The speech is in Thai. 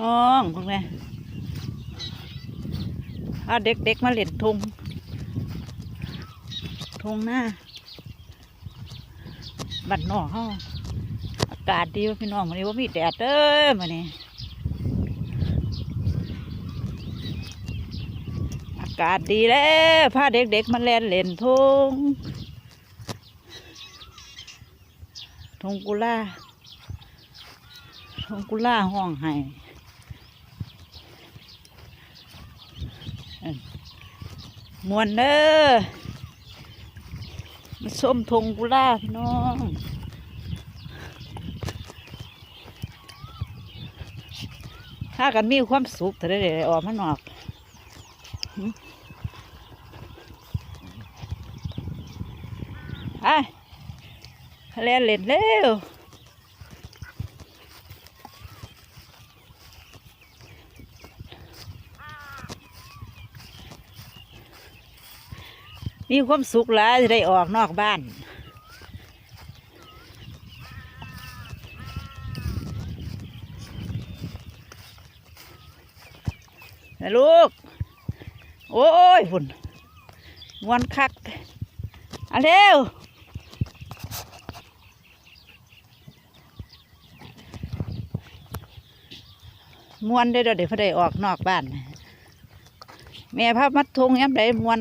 น้องพวกนี้เอาเด็กๆมาเล่นทงทงหน้าบัดนอกเฮาอากาศดีว่าพี่น้องมันนี้ว่ามีแดดเด้อมันนี้อากาศดีแล้วพาเด็กๆมาเล่นเล่นทงทงกุล่าทงกุล่าห้องไห้อั่น มวนเด้อมาส้มทงกุล่าพี่น้องถ้ากันมีความสุขแต่ได้ได้ออกมานอกไปเล่นเล่นเร็ว มีความสุขหลายจะได้ออกนอกบ้าน นะลูก โอ้ยฝุ่นมวนคักเอาเร็วมวนได้เดี๋ยวเดี๋ยวพอได้ออกนอกบ้าน แม่พามัดทงย้ำได้มวน